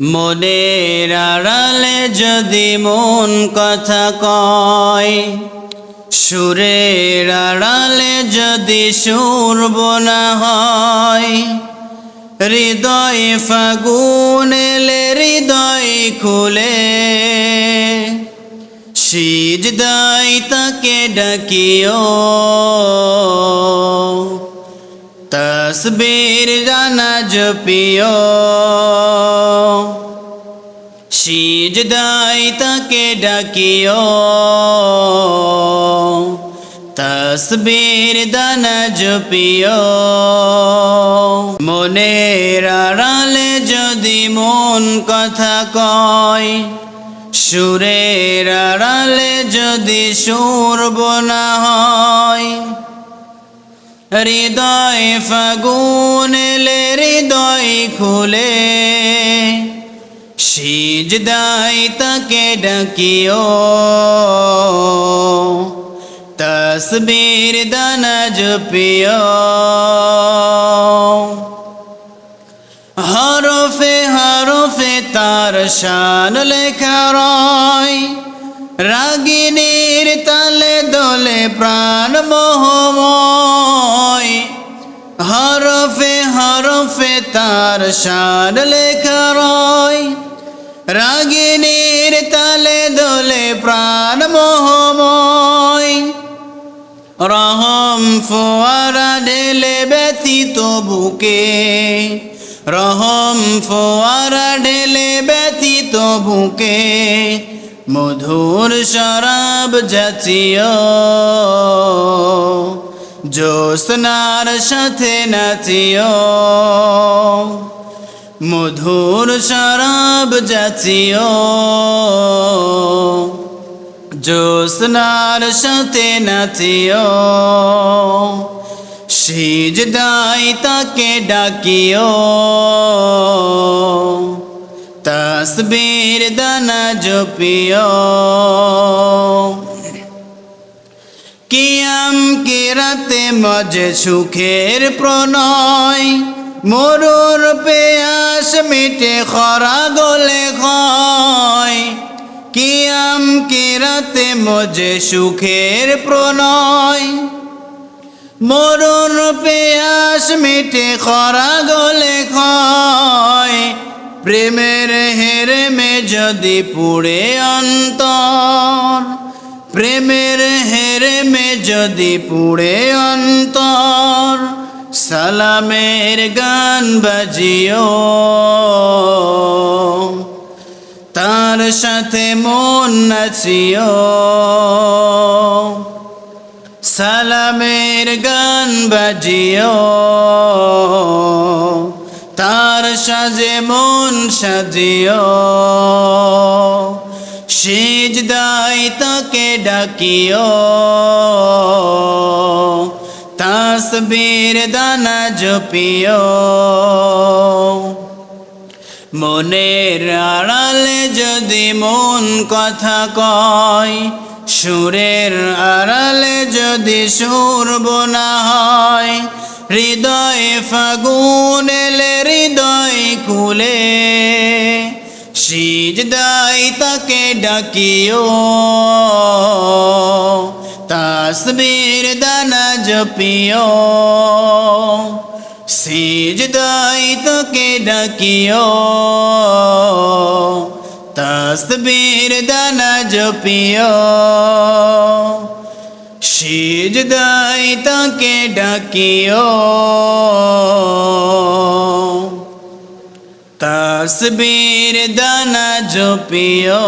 মনের আড়ালে যদি মন কথা কয়, সুরের আড়ালে যদি সুর বোনা হয়, হৃদয় ফাগুন এলে হৃদয় খুলে সিজদাই তাকে ডাকিও। তসবির জানা জপিও। সিজদাই তাকে ডাকিও। তসবির দানা জপিও। মনের আড়ালে যদি মন কথা কয়, সুরের আড়ালে যদি সুর বোনা হয়। হৃদয় ফাগুন হৃদয় খুলে সিজদাই তাকে ডাকিও। তসবির দানা জপিও। হরফে হরফে তার শান লেখা রয়। রাগিনীর তালে দোলে প্রাণ মোহময়। হরফে হরফে তার শান লেখা রয়। রহম ফোয়ারা ঢেলে ব্যথিত বুকে। রহম ফোয়ারা ঢেলে ব্যথিত বুকে। মধুর শরাব জাতীয়। জ্যোৎস্নার সাথে নাচিও। মধুর শরাব জাতীয়। জ্যোৎস্নার সাথে নাচিও। সিজদাই তাকে ডাকিও। তসবির দানা জপিও। কিয়াম কিরাতে মজে সুখের প্রণয়, মরুর পেয়াস মিটে খরা গলে খয় কিরাতে মজে সুখের প্রণয়। মরুর পেয়াস মিটে খরা গলে খয় প্রেমের হেরেমে যদি পুড়ে অন্তর। প্রেমের হেরেমে যদি পুড়ে অন্তর। সালামের গান বাজিও। সাথে মন নাচিও। সালামের গান বাজিও। তার সাজে মন সাজিও। সিজদাই তাকে ডাকিও। তাসবীর দানা জপিও। মনের আড়ালে যদি মন কথা কয়, সুরের আড়ালে যদি সুর বোনা হয়, হৃদয় ফাগুন এলে হৃদয় খুলে সিজদাই তাকে ডাকিও। তাসবীর দানা জপিও। সিজদাই তোকে ডাকিও। তসবীর দানা জপিও। সিজদাই তোকে ডাকিও। তসবীর দানা জপিও।